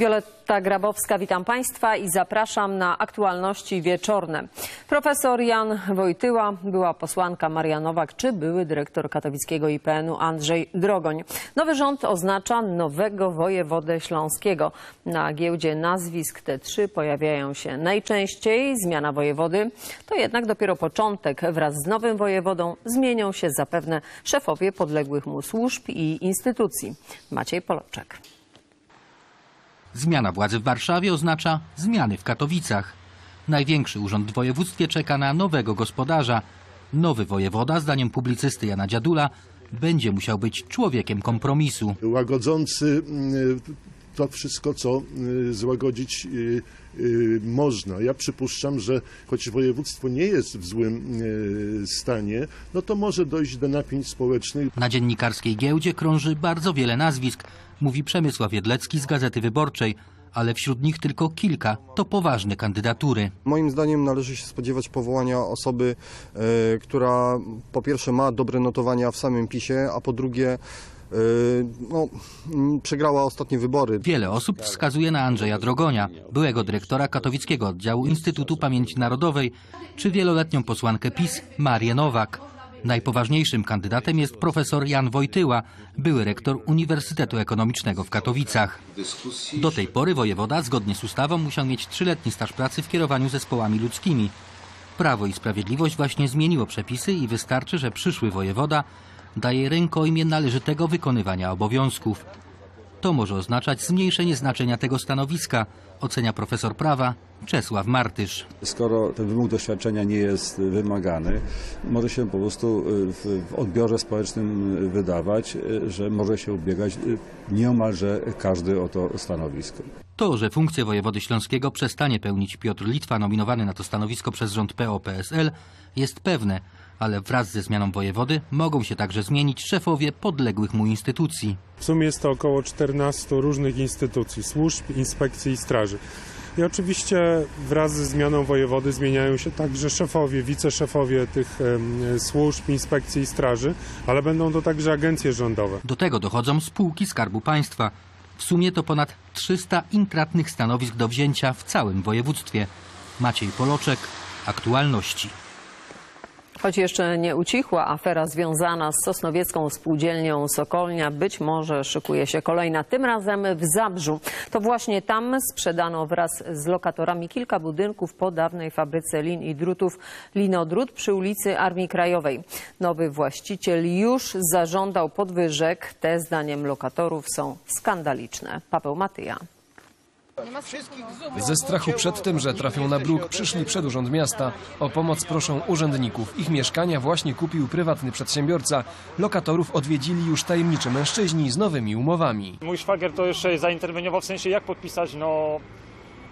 Wioletta Grabowska, witam Państwa i zapraszam na aktualności wieczorne. Profesor Jan Wojtyła, była posłanka Maria Nowak czy były dyrektor katowickiego IPN-u Andrzej Drogoń. Nowy rząd oznacza nowego wojewodę śląskiego. Na giełdzie nazwisk te trzy pojawiają się najczęściej. Zmiana wojewody to jednak dopiero początek. Wraz z nowym wojewodą zmienią się zapewne szefowie podległych mu służb i instytucji. Maciej Poloczek. Zmiana władzy w Warszawie oznacza zmiany w Katowicach. Największy urząd w województwie czeka na nowego gospodarza. Nowy wojewoda, zdaniem publicysty Jana Dziadula, będzie musiał być człowiekiem kompromisu. łagodzący mm, to wszystko, co y, złagodzić y, y, można. Ja przypuszczam, że choć województwo nie jest w złym stanie, no to może dojść do napięć społecznych. Na dziennikarskiej giełdzie krąży bardzo wiele nazwisk, mówi Przemysław Jedlecki z Gazety Wyborczej, ale wśród nich tylko kilka to poważne kandydatury. Moim zdaniem należy się spodziewać powołania osoby, e, która po pierwsze ma dobre notowania w samym PiSie, a po drugie e, no, przegrała ostatnie wybory. Wiele osób wskazuje na Andrzeja Drogonia, byłego dyrektora katowickiego oddziału Instytutu Pamięci Narodowej, czy wieloletnią posłankę PiS Marię Nowak. Najpoważniejszym kandydatem jest profesor Jan Wojtyła, były rektor Uniwersytetu Ekonomicznego w Katowicach. Do tej pory wojewoda, zgodnie z ustawą, musiał mieć trzyletni staż pracy w kierowaniu zespołami ludzkimi. Prawo i Sprawiedliwość właśnie zmieniło przepisy i wystarczy, że przyszły wojewoda daje rękojmię należytego wykonywania obowiązków. To może oznaczać zmniejszenie znaczenia tego stanowiska, ocenia profesor prawa Czesław Martysz. Skoro ten wymóg doświadczenia nie jest wymagany, może się po prostu y, w, w odbiorze społecznym wydawać, y, że może się ubiegać y, nieomalże każdy o to stanowisko. To, że funkcję wojewody śląskiego przestanie pełnić Piotr Litwa, nominowany na to stanowisko przez rząd PO-PSL, jest pewne, ale wraz ze zmianą wojewody mogą się także zmienić szefowie podległych mu instytucji. W sumie jest to około 14 różnych instytucji, służb, inspekcji i straży. I oczywiście wraz ze zmianą wojewody zmieniają się także szefowie, wiceszefowie tych służb, inspekcji i straży, ale będą to także agencje rządowe. Do tego dochodzą spółki Skarbu Państwa. W sumie to ponad 300 intratnych stanowisk do wzięcia w całym województwie. Maciej Poloczek, aktualności. Choć jeszcze nie ucichła afera związana z sosnowiecką spółdzielnią Sokolnia, być może szykuje się kolejna, tym razem w Zabrzu. To właśnie tam sprzedano wraz z lokatorami kilka budynków po dawnej fabryce lin i drutów Linodrut przy ulicy Armii Krajowej. Nowy właściciel już zażądał podwyżek. Te zdaniem lokatorów są skandaliczne. Paweł Matyja. Ze strachu przed tym, że trafią na bruk, przyszli przed urząd miasta. O pomoc proszą urzędników. Ich mieszkania właśnie kupił prywatny przedsiębiorca. Lokatorów odwiedzili już tajemniczy mężczyźni z nowymi umowami. Mój szwagier to jeszcze zainterweniował w sensie jak podpisać, no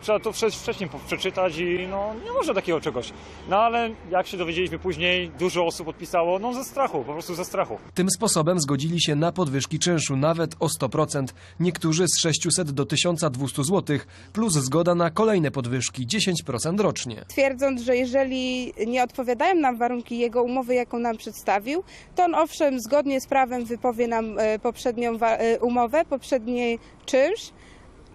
trzeba to wcześ- wcześniej przeczytać i no nie można takiego czegoś. No ale jak się dowiedzieliśmy później, dużo osób podpisało, no ze strachu, po prostu ze strachu. Tym sposobem zgodzili się na podwyżki czynszu nawet o 100%. Niektórzy z 600 do 1200 zł, plus zgoda na kolejne podwyżki 10% rocznie. twierdząc, że jeżeli nie odpowiadają nam warunki jego umowy, jaką nam przedstawił, to on owszem zgodnie z prawem wypowie nam e, poprzednią e, umowę, poprzedni czynsz,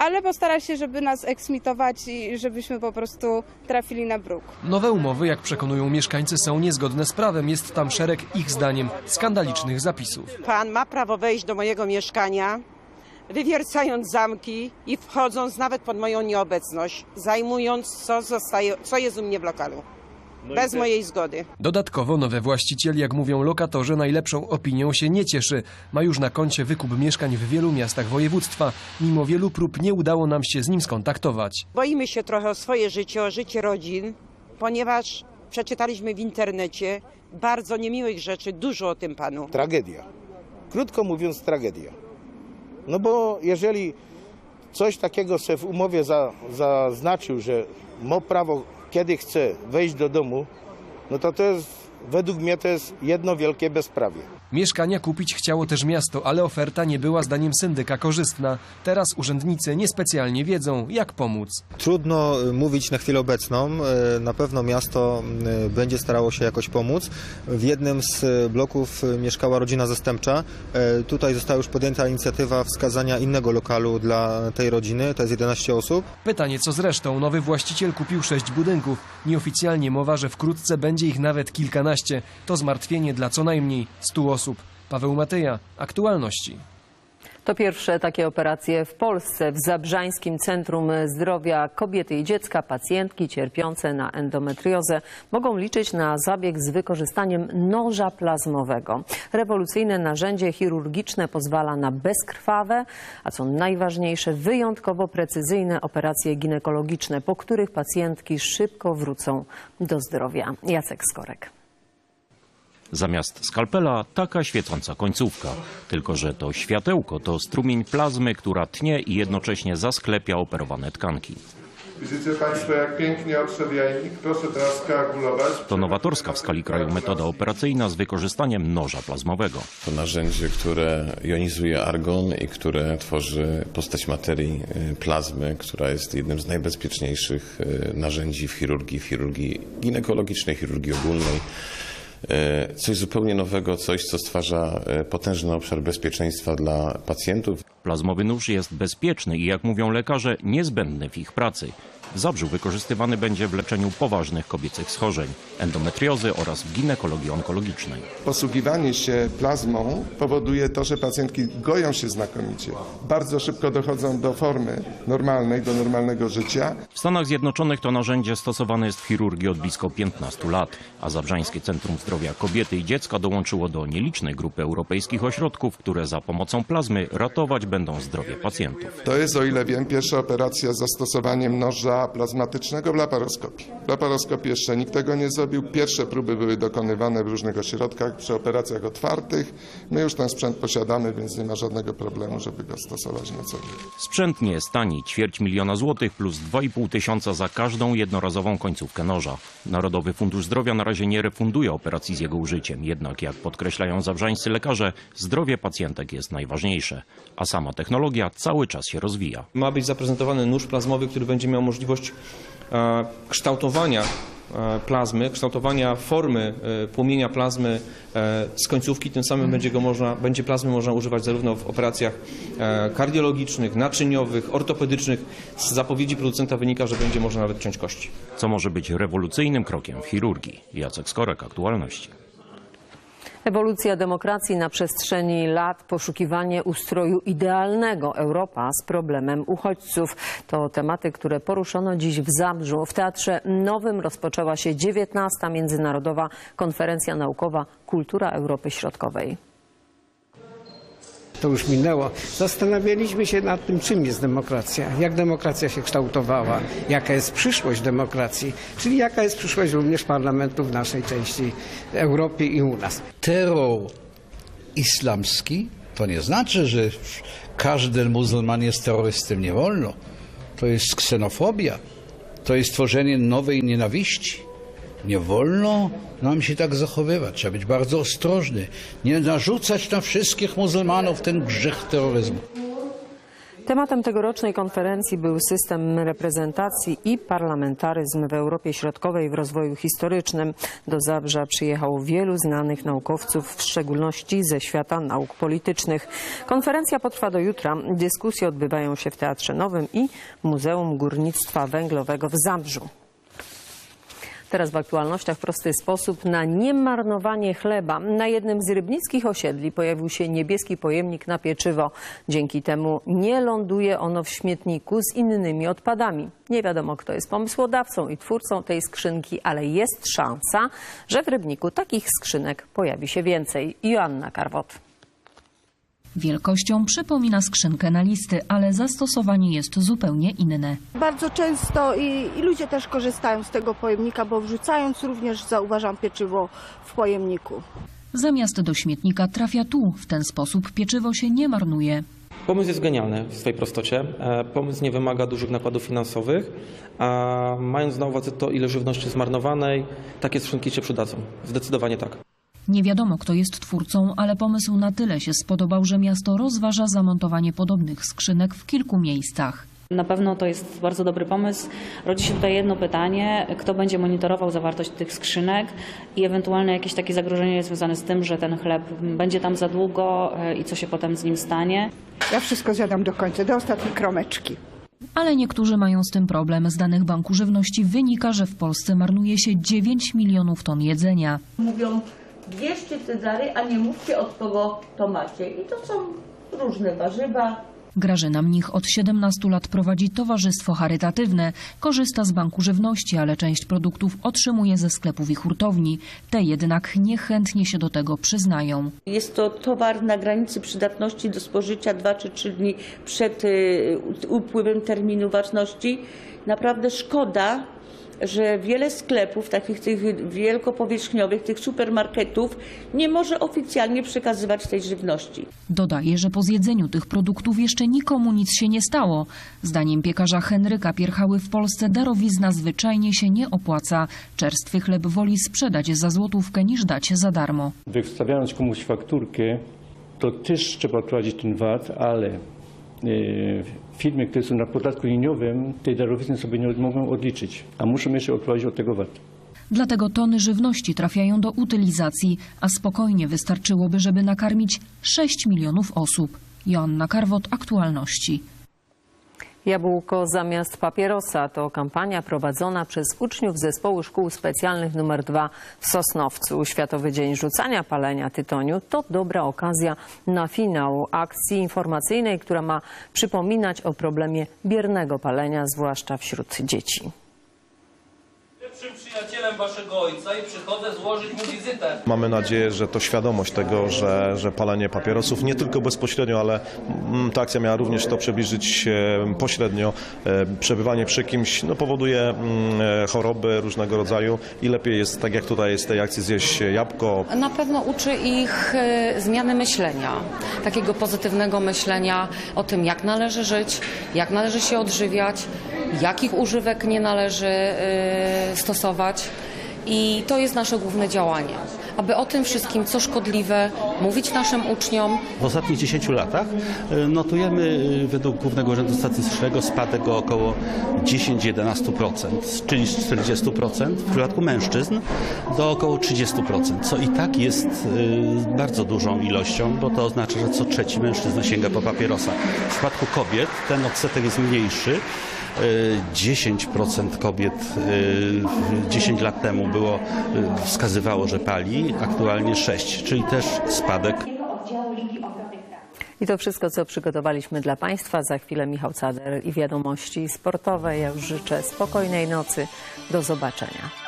ale postara się, żeby nas eksmitować i żebyśmy po prostu trafili na bruk. Nowe umowy, jak przekonują mieszkańcy, są niezgodne z prawem. Jest tam szereg, ich zdaniem, skandalicznych zapisów. Pan ma prawo wejść do mojego mieszkania, wywiercając zamki i wchodząc nawet pod moją nieobecność, zajmując co, zostaje, co jest u mnie w lokalu. Bez mojej zgody. Dodatkowo nowy właściciel, jak mówią lokatorzy, najlepszą opinią się nie cieszy. Ma już na koncie wykup mieszkań w wielu miastach województwa. Mimo wielu prób nie udało nam się z nim skontaktować. Boimy się trochę o swoje życie, o życie rodzin, ponieważ przeczytaliśmy w internecie bardzo niemiłych rzeczy, dużo o tym panu. tragedia. Krótko mówiąc, tragedia. No bo jeżeli coś takiego sobie w umowie za, zaznaczył, że ma prawo, kiedy chce wejść do domu, no to to jest, według mnie to jest jedno wielkie bezprawie. Mieszkania kupić chciało też miasto, ale oferta nie była zdaniem syndyka korzystna. Teraz urzędnicy niespecjalnie wiedzą, jak pomóc. Trudno y, mówić na chwilę obecną. Y, Na pewno miasto y, będzie starało się jakoś pomóc. W jednym z bloków mieszkała rodzina zastępcza. Tutaj została już podjęta inicjatywa wskazania innego lokalu dla tej rodziny. To jest 11 osób. Pytanie co z resztą. Nowy właściciel kupił sześć budynków. Nieoficjalnie mowa, że wkrótce będzie ich nawet kilkanaście. To zmartwienie dla co najmniej stu osób. Paweł Matyja, aktualności. To pierwsze takie operacje w Polsce. W Zabrzańskim Centrum Zdrowia Kobiety i Dziecka pacjentki cierpiące na endometriozę mogą liczyć na zabieg z wykorzystaniem noża plazmowego. Rewolucyjne narzędzie chirurgiczne pozwala na bezkrwawe, a co najważniejsze, wyjątkowo precyzyjne operacje ginekologiczne, po których pacjentki szybko wrócą do zdrowia. Jacek Skorek. Zamiast skalpela taka świecąca końcówka. Tylko, że to światełko to strumień plazmy, która tnie i jednocześnie zasklepia operowane tkanki. Widzicie Państwo, jak pięknie odszedł jajnik? Proszę teraz koagulować. To nowatorska w skali kraju metoda operacyjna z wykorzystaniem noża plazmowego. To narzędzie, które jonizuje argon i które tworzy postać materii y, plazmy, która jest jednym z najbezpieczniejszych y, narzędzi w chirurgii, w chirurgii ginekologicznej, chirurgii ogólnej. Y, Coś zupełnie nowego, coś, co stwarza y, potężny obszar bezpieczeństwa dla pacjentów. Plazmowy nóż jest bezpieczny i, jak mówią lekarze, niezbędny w ich pracy. W Zabrzu wykorzystywany będzie w leczeniu poważnych kobiecych schorzeń, endometriozy oraz w ginekologii onkologicznej. Posługiwanie się plazmą powoduje to, że pacjentki goją się znakomicie. Bardzo szybko dochodzą do formy normalnej, do normalnego życia. W Stanach Zjednoczonych to narzędzie stosowane jest w chirurgii od blisko 15 lat, a Zabrzańskie Centrum Zdrowia Kobiety i Dziecka dołączyło do nielicznej grupy europejskich ośrodków, które za pomocą plazmy ratować będą zdrowie pacjentów. To jest, o ile wiem, pierwsza operacja z zastosowaniem noża plazmatycznego w laparoskopii. W laparoskopii jeszcze nikt tego nie zrobił. Pierwsze próby były dokonywane w różnych ośrodkach przy operacjach otwartych. My już ten sprzęt posiadamy, więc nie ma żadnego problemu, żeby go stosować na co dzień. Sprzęt nie jest tani, ćwierć miliona złotych plus 2,5 tysiąca za każdą jednorazową końcówkę noża. Narodowy Fundusz Zdrowia na razie nie refunduje operacji z jego użyciem, jednak jak podkreślają zabrzańscy lekarze, zdrowie pacjentek jest najważniejsze, a sama technologia cały czas się rozwija. Ma być zaprezentowany nóż plazmowy, który będzie miał możliwość e, kształtowania e, plazmy, kształtowania formy e, płomienia plazmy z końcówki. Tym samym będzie, go można, będzie plazmy można używać zarówno w operacjach kardiologicznych, naczyniowych, ortopedycznych. Z zapowiedzi producenta wynika, że będzie można nawet ciąć kości. Co może być rewolucyjnym krokiem w chirurgii. Jacek Skorek, aktualności. Ewolucja demokracji na przestrzeni lat, poszukiwanie ustroju idealnego, Europa z problemem uchodźców. To tematy, które poruszono dziś w Zabrzu. W Teatrze Nowym rozpoczęła się 19. Międzynarodowa Konferencja Naukowa Kultura Europy Środkowej. To już minęło. Zastanawialiśmy się nad tym, czym jest demokracja, jak demokracja się kształtowała, jaka jest przyszłość demokracji, czyli jaka jest przyszłość również parlamentu w naszej części Europy i u nas. terror islamski to nie znaczy, że każdy muzułman jest terrorystą. Nie wolno. To jest ksenofobia. To jest tworzenie nowej nienawiści. Nie wolno nam się tak zachowywać. Trzeba być bardzo ostrożny. Nie narzucać na wszystkich muzułmanów ten grzech terroryzmu. Tematem tegorocznej konferencji był system reprezentacji i parlamentaryzm w Europie Środkowej w rozwoju historycznym. Do Zabrza przyjechało wielu znanych naukowców, w szczególności ze świata nauk politycznych. Konferencja potrwa do jutra. Dyskusje odbywają się w Teatrze Nowym i Muzeum Górnictwa Węglowego w Zabrzu. Teraz w aktualnościach prosty sposób na niemarnowanie chleba. Na jednym z rybnickich osiedli pojawił się niebieski pojemnik na pieczywo. Dzięki temu nie ląduje ono w śmietniku z innymi odpadami. Nie wiadomo, kto jest pomysłodawcą i twórcą tej skrzynki, ale jest szansa, że w rybniku takich skrzynek pojawi się więcej. Joanna Karwot. Wielkością przypomina skrzynkę na listy, ale zastosowanie jest zupełnie inne. Bardzo często i, i ludzie też korzystają z tego pojemnika, bo wrzucając również zauważam pieczywo w pojemniku. Zamiast do śmietnika trafia tu. W ten sposób pieczywo się nie marnuje. Pomysł jest genialny w swojej prostocie. E, Pomysł nie wymaga dużych nakładów finansowych, a mając na uwadze to, ile żywności jest zmarnowanej, takie skrzynki się przydadzą. Zdecydowanie tak. Nie wiadomo, kto jest twórcą, ale pomysł na tyle się spodobał, że miasto rozważa zamontowanie podobnych skrzynek w kilku miejscach. Na pewno to jest bardzo dobry pomysł. Rodzi się tutaj jedno pytanie, kto będzie monitorował zawartość tych skrzynek i ewentualne jakieś takie zagrożenie związane z tym, że ten chleb będzie tam za długo e, i co się potem z nim stanie. Ja wszystko zjadam do końca, do ostatniej kromeczki. Ale niektórzy mają z tym problem. Z danych Banku Żywności wynika, że w Polsce marnuje się 9 milionów ton jedzenia. Mówią, bierzcie te dary, a nie mówcie od kogo to macie. I to są różne warzywa, Grażyna Mnich od 17 lat prowadzi towarzystwo charytatywne. Korzysta z Banku Żywności, ale część produktów otrzymuje ze sklepów i hurtowni. Te jednak niechętnie się do tego przyznają. Jest to towar na granicy przydatności do spożycia 2 czy 3 dni przed y, upływem terminu ważności. Naprawdę szkoda, że wiele sklepów, takich tych wielkopowierzchniowych, tych supermarketów, nie może oficjalnie przekazywać tej żywności. Dodaje, że po zjedzeniu tych produktów jeszcze nikomu nic się nie stało. Zdaniem piekarza Henryka Pierchały w Polsce darowizna zwyczajnie się nie opłaca. Czerstwy chleb woli sprzedać za złotówkę niż dać za darmo. Wystawiając komuś fakturkę, to też trzeba prowadzić ten VAT, ale e, firmy, które są na podatku liniowym, tej darowizny sobie nie mogą odliczyć, a muszą jeszcze odprowadzić od tego VAT. Dlatego tony żywności trafiają do utylizacji, a spokojnie wystarczyłoby, żeby nakarmić 6 milionów osób. Joanna Karwot, Aktualności. Jabłko zamiast papierosa to kampania prowadzona przez uczniów Zespołu Szkół Specjalnych nr 2 w Sosnowcu. Światowy Dzień Rzucania Palenia Tytoniu to dobra okazja na finał akcji informacyjnej, która ma przypominać o problemie biernego palenia, zwłaszcza wśród dzieci. Waszego ojca i przychodzę złożyć mu wizytę. Mamy nadzieję, że to świadomość tego, że, że palenie papierosów nie tylko bezpośrednio, ale mm, ta akcja miała również to przybliżyć pośrednio. E, Przebywanie przy kimś no, powoduje mm, e, choroby różnego rodzaju i lepiej jest, tak jak tutaj jest w tej akcji, zjeść jabłko, Na pewno uczy ich e, zmiany myślenia, takiego pozytywnego myślenia o tym, jak należy żyć, jak należy się odżywiać, jakich używek nie należy e, stosować. I to jest nasze główne działanie, aby o tym wszystkim, co szkodliwe, mówić naszym uczniom, W ostatnich 10 latach y, notujemy y, według Głównego Urzędu Statystycznego spadek o około 10-11%, czyli z 40% w przypadku mężczyzn do około 30%, co i tak jest y, bardzo dużą ilością, bo to oznacza, że co trzeci mężczyzna sięga po papierosa. W przypadku kobiet ten odsetek jest mniejszy. Y, 10% kobiet y, 10 lat temu było, wskazywało, że pali, aktualnie 6, czyli też spadek. I to wszystko, co przygotowaliśmy dla Państwa. Za chwilę Michał Cader i wiadomości sportowe. Ja już życzę spokojnej nocy. Do zobaczenia.